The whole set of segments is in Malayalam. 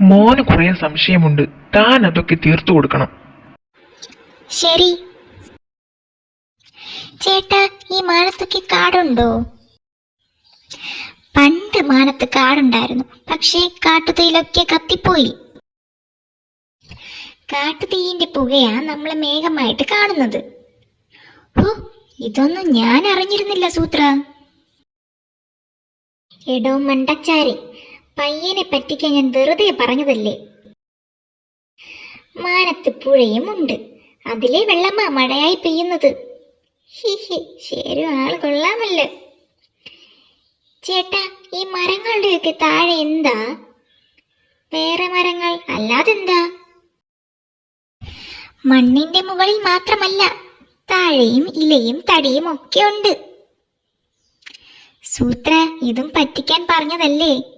മോന് കുറെ സംശയമുണ്ട്. താൻ അതൊക്കെ തീർത്തു കൊടുക്കണം. ശരി. ചേട്ടാ ഈ മാനത്തൊക്കെ കാടുണ്ടോ? പണ്ട് മാനത്ത് കാടുണ്ടായിരുന്നു. പക്ഷേ കാട്ടുതീയിലൊക്കെ കത്തിപ്പോയി. കാട്ടുതീയിന്റെ പുകയാ നമ്മളെ മേഘമായിട്ട് കാണുന്നത്. ഓ ഇതൊന്നും ഞാൻ അറിഞ്ഞിരുന്നില്ല സൂത്ര. എടോ മണ്ടച്ചാരി പയ്യനെ പറ്റിക്കാൻ ഞാൻ വെറുതെ പറഞ്ഞതല്ലേ? മാനത്ത് പുഴയും ഉണ്ട്. അതിലെ വെള്ളമാ മഴയായി പെയ്യുന്നത്. ഹിഹി ശരി ആൾ കൊള്ളാമല്ലോ. ചേട്ടാ ഈ മരങ്ങളുടെയൊക്കെ താഴെ എന്താ? വേറെ മരങ്ങൾ അല്ലാതെന്താ? മണ്ണിന്റെ മുകളിൽ മാത്രമല്ല താഴെയും ഇലയും തടിയും ഒക്കെ ഉണ്ട്. സൂത്ര ഇതും പറ്റിക്കാൻ പറഞ്ഞതല്ലേ?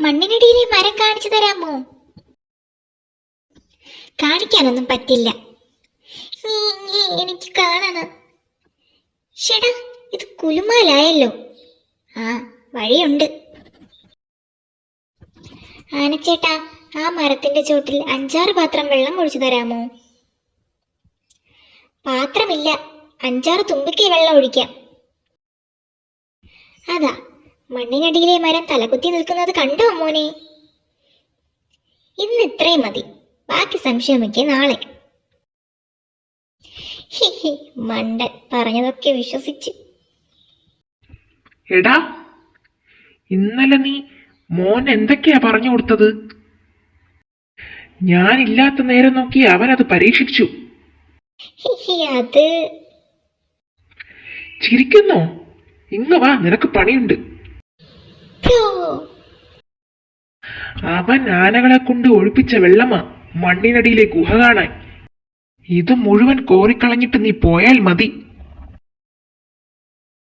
മണ്ണിനടിയിലെ മരം കാണിച്ചു തരാമോ? കാണിക്കാനൊന്നും പറ്റില്ല. എനിക്ക് കാണണം. ഷെടാ ഇത് കുലുമാലായല്ലോ. ആ വഴിയുണ്ട്. ആനച്ചേട്ടാ ആ മരത്തിന്റെ ചോട്ടിൽ അഞ്ചാറ് പാത്രം വെള്ളം ഒഴിച്ചു തരാമോ? പാത്രമില്ല. അഞ്ചാറ് തുമ്പിക്കൈ വെള്ളം ഒഴിക്കാം. അതാ മണ്ണിനടിയിലെ മരം തലകുത്തി നിൽക്കുന്നത് കണ്ടോ മോനെ? ഇന്ന് ഇത്രയും മതി. ബാക്കി സംശയമൊക്കെ നാളെ. മണ്ടൻ പറഞ്ഞതൊക്കെ വിശ്വസിച്ച്. എടാ ഇന്നലെ നീ മോൻ എന്തൊക്കെയാ പറഞ്ഞു കൊടുത്തത്? ഞാനില്ലാത്ത നേരം നോക്കി അവൻ അത് പരീക്ഷിച്ചു അത് ചിരിക്കുന്നോ? ഇങ്ങ വാ നിനക്ക് പണിയുണ്ട്. അവൻ ആനകളെ കൊണ്ട് ഒഴിപ്പിച്ച വെള്ളമാ മണ്ണിനടിയിലെ ഗുഹ കാണാൻ. ഇത് മുഴുവൻ കോറിക്കളഞ്ഞിട്ട് നീ പോയാൽ മതി.